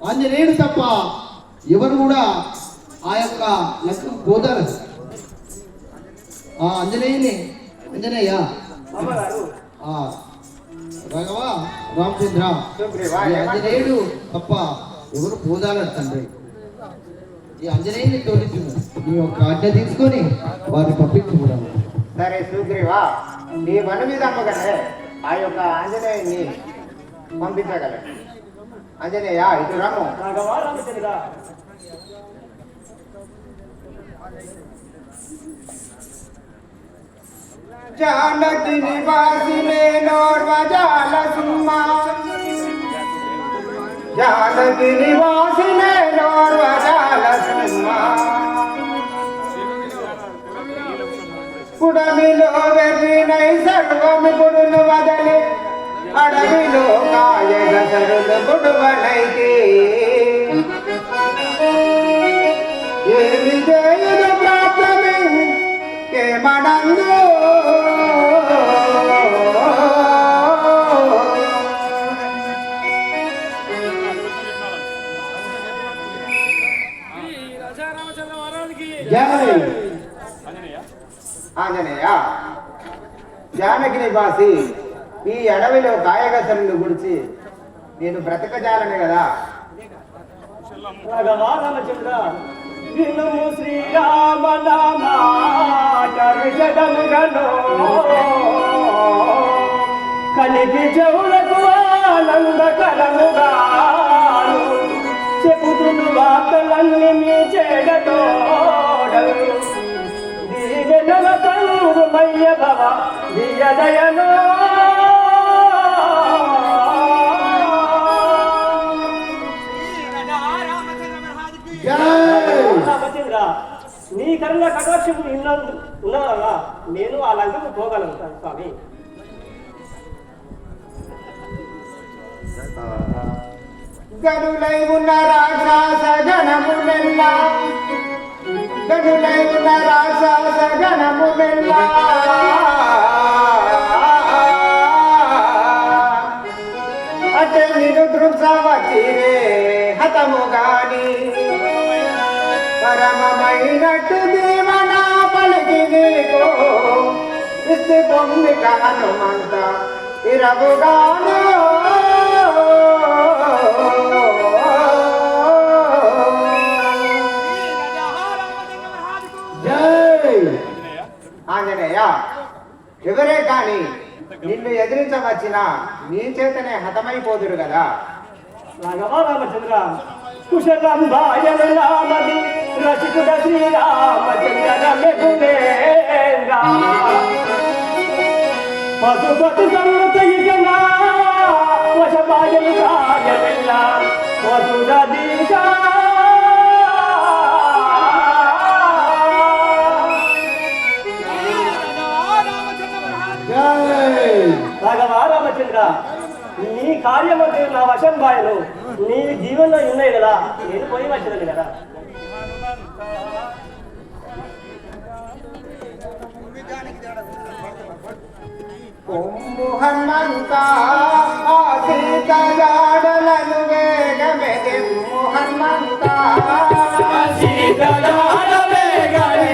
ఆంజనేయుడు తప్ప ఎవరు కూడా ఆ యొక్క లెక్క పోతారు. ఆ ఆంజనేయుని ఆంజనేయ. రాఘవ రామచంద్ర. ఆంజనేయుడు తప్ప ఎవరు పోదాలడు తండ్రి. ఈ ఆంజనేయుని తోలిచు నీ యొక్క ఆజ్ఞ తీసుకొని వారిని పంపించుకున్నాము సరే సుగ్రీవా నీ మన మీద అమ్మగానే ఆ యొక్క ఆంజనేయుని పంపించగలరు ఆంజనేయ ఇటు రమ్ము రాఘవా రామచంద్ర జానకి నివాసినే నోర్వజాల సుమ్మా జానకి నివాసినే నోర్వజాల సుమ్మా పుడమిలో వెర్రినై సర్వము గుడును వదలి అడవిలో కాయగ సరులు గుడువనైతే ఏమి చేయుదు ప్రాప్తమే కేమనందు జై. ఆంజనేయ. జానకి నివాసి ఈ అడవిలో కాయగసరులు గురించి నేను బ్రతకజాలని కదా. రాఘవా శ్రీరామ నామాటవిషదముగను కలిగి చెవులకు ఆనందకరముగాను చెబుతున్న వార్తలన్నీ మీ చెడతో దీవెనల మయ్య భవ దియదయనో కరుణ కటాక్షము ఇన్నందు ఉన్నవల్ల నేను ఆ లంకకు పోగలుగుతాను స్వామి. గనులై ఉన్న రాక్షస గణములెల్లా గనులై ఉన్న రాక్షస గణములెల్లా ఇస్తే పొమ్మి కానుమంత ఇరవుగాను జై. ఆంజనేయ ఎవరే కాని నిన్ను ఎదిరించవచ్చిన నీ చేతనే హతమైపోదురు కదా. రాఘవ రామచంద్ర కుశలం భాయన నామది రసికుడ శ్రీరామచంద్ర పశుపతి సంవృత వశపాయలు కాయమెల్ల వసుర దీశ జై రామచంద్ర నీ కార్యమంత్రి నా వశం బాయను నీ జీవనంలో ఉన్నాయి కదా నేను పోయి వచ్చినది కదా. ಹನುಮಂತ ಸೀತ ಜಾಡಲನು ಬೇಗ ಬೆದೆ ಹನುಮಂತ. ಸೀತ ಜಾಡಲೆ ಗಾಳಿ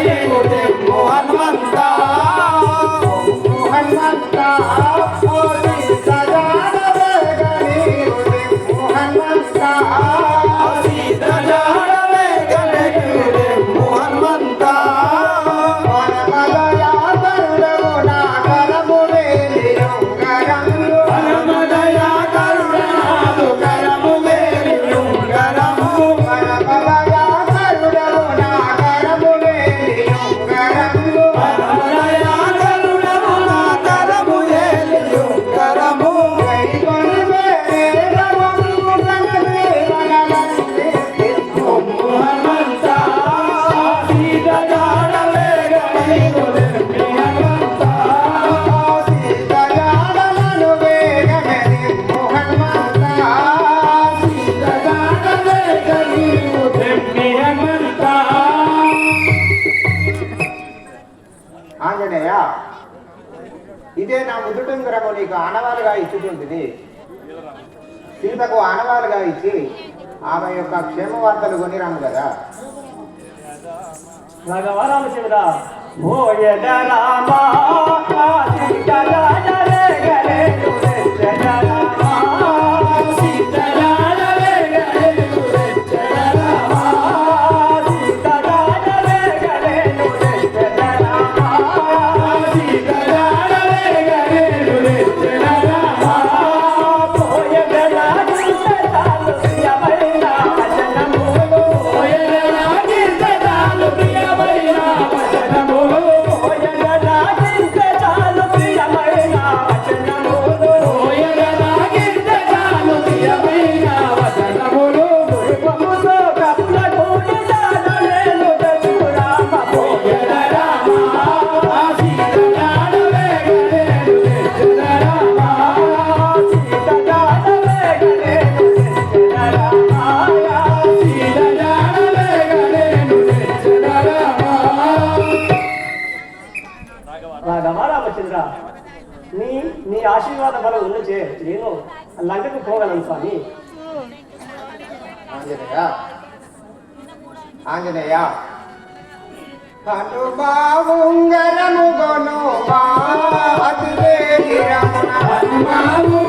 ఆమె యొక్క క్షేమ వార్తలు కొనిరాము కదా. రాఘవ రామచంద్ర ఓ రామ ಆಶೀರ್ವಾದ ಬಲ ಉನ್ನಜೆ ನೀನು ಲಂಕಕ್ಕೆ ಹೋಗಲ್ಲ ಸ್ವಾಮಿ ಆಂಜನೇಯ ಆಂಜನೇಯ ಹನುಮಾವುಂಗರ ಮುಗನು ಮಾದುವೇ ರಮಣ ಹನುಮಾವು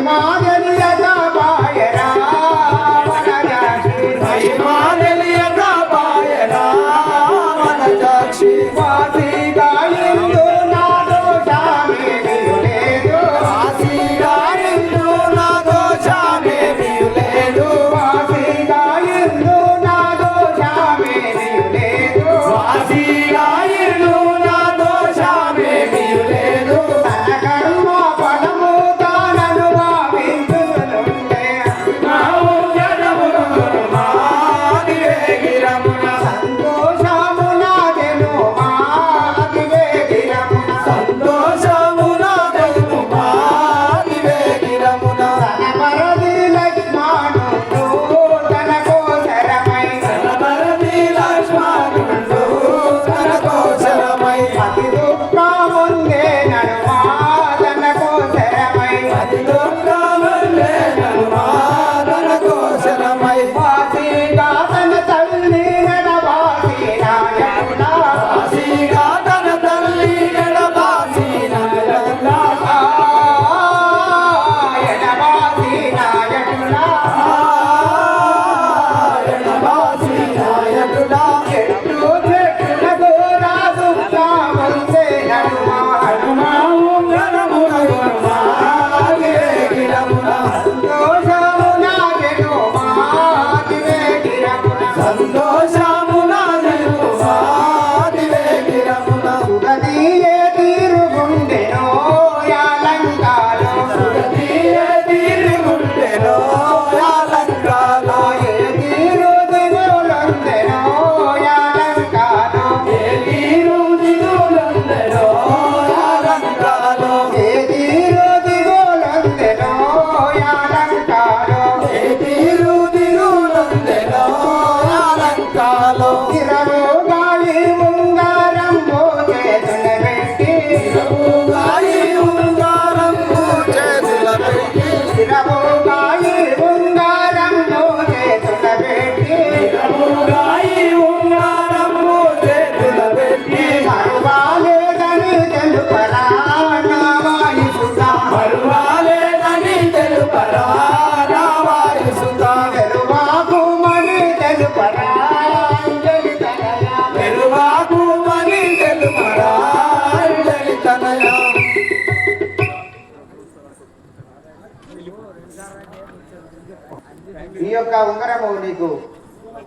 Fatima.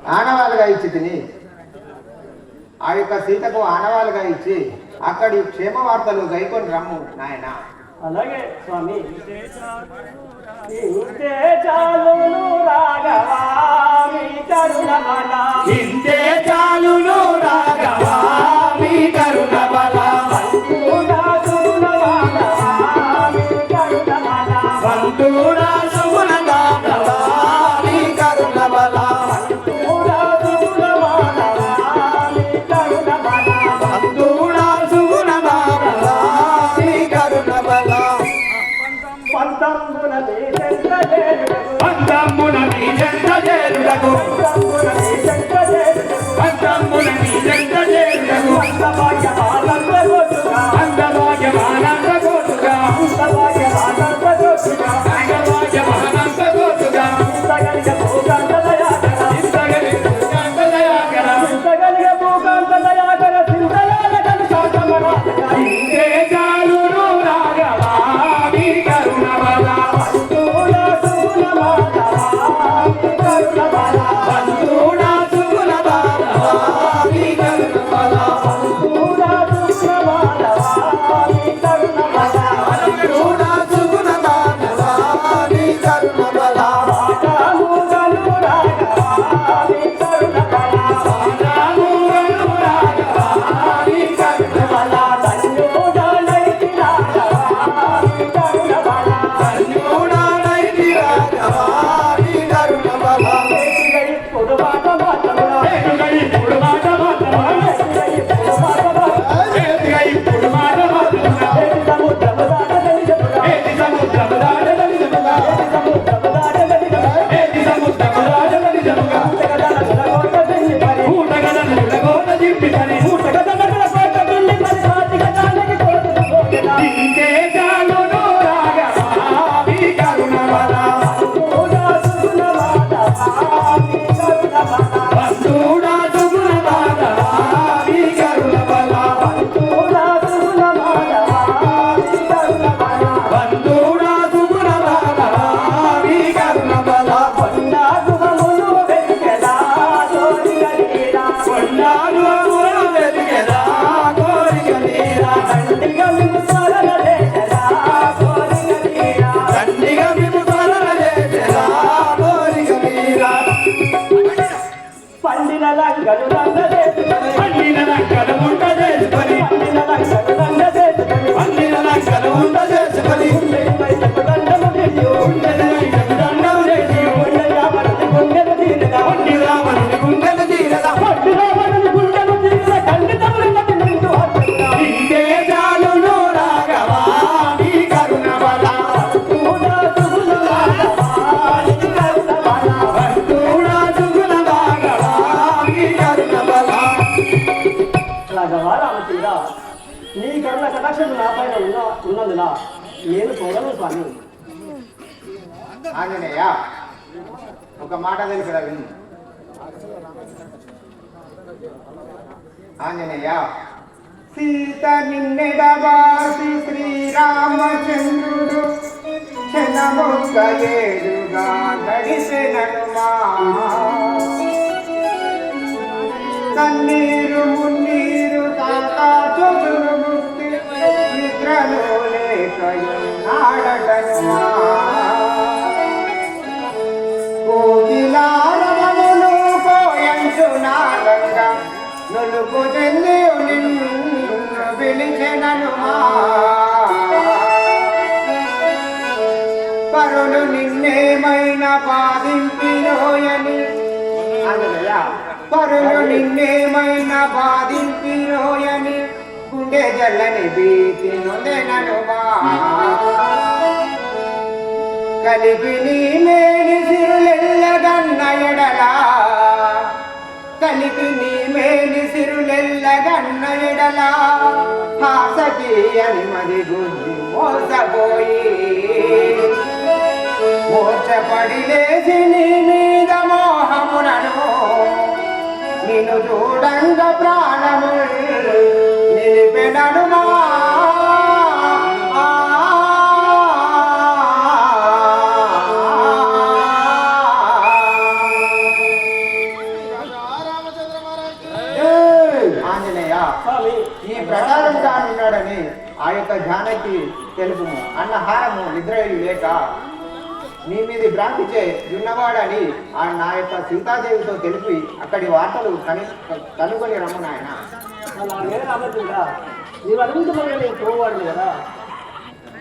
ఆనవాలుగా ఇచ్చి తిని ఆ యొక్క సీతకు ఆనవాలుగా ఇచ్చి అక్కడి క్షేమ వార్తలు గైకొని రమ్ము నాయన. అలాగే స్వామి. చాలు రాగవా స్వామి ఆంజనేయ ఒక మాట తెలిపిన విను. ఆంజనేయ సీత నిన్నెడవాసి శ్రీరామచంద్రుడు క్షణమొక్క ఏడుగా గడిచెననుమా కన్నీరు మున్నీరు నలుపు చెల్లి నిన్ను పిలిచెనను పరులు నిన్నేమైనా బాధింపినోయని పరులు నిన్నేమైనా బాధింపినోయని గుండె జల్లని బీతి నొందెనను మా కలిపి నీ మేడి సిరులెల్లగన్నయడల. కలిపి నీ మేడి సిరులెల్లగన్నయడల. హాసకి అని మరి గుద్ది మోసపోయి. మోసపడి లేచి నీ మీద మోహమునను నిన్ను చూడంగా ప్రాణము నిలిపెడను మా ధ్యానకి తెలుపుము. అన్నహారము నిద్రయు లేక నీ మీది భ్రాంతిచే యున్నవాడని ఆ నా యొక్క సీతాదేవితో తెలిపి అక్కడి వార్తలు కని కనుగొని రమ్ము నాయన. కదా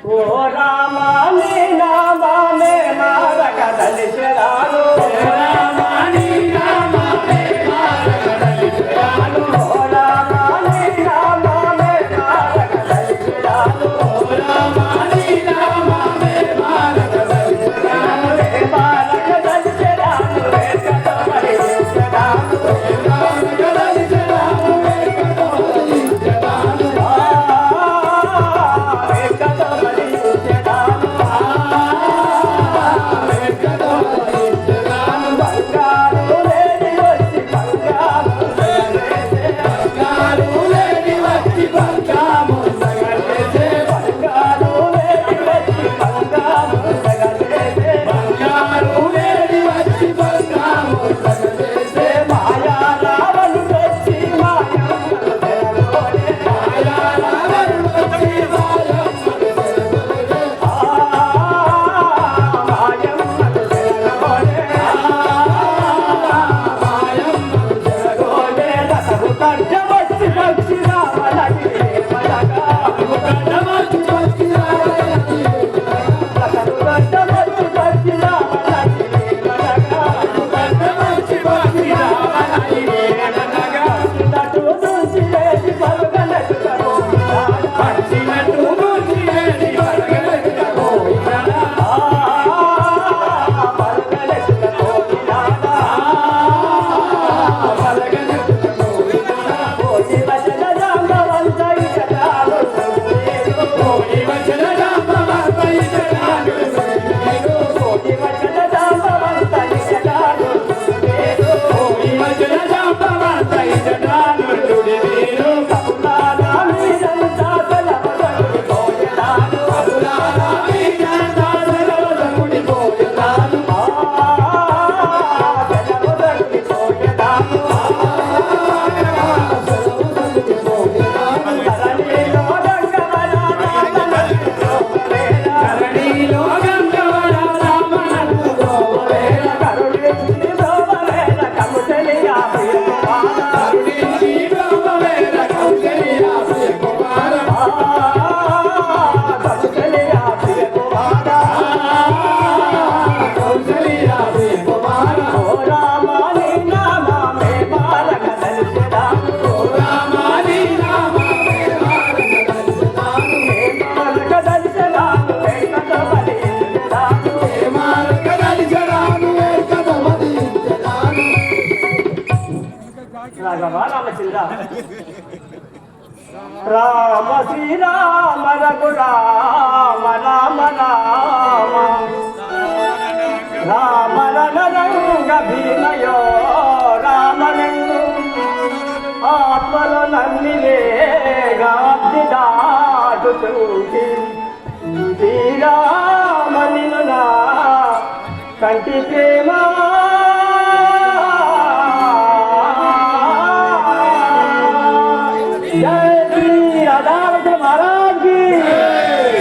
ఓ రాఘవ రామచంద్ర రామ శ్రీరామ రఘురామ రామ రామ రామ రంగ భీమయో రామనంగు ఆత్మలో నన్నిలే గాది శ్రీరామ నిన్న కంటి ప్రేమ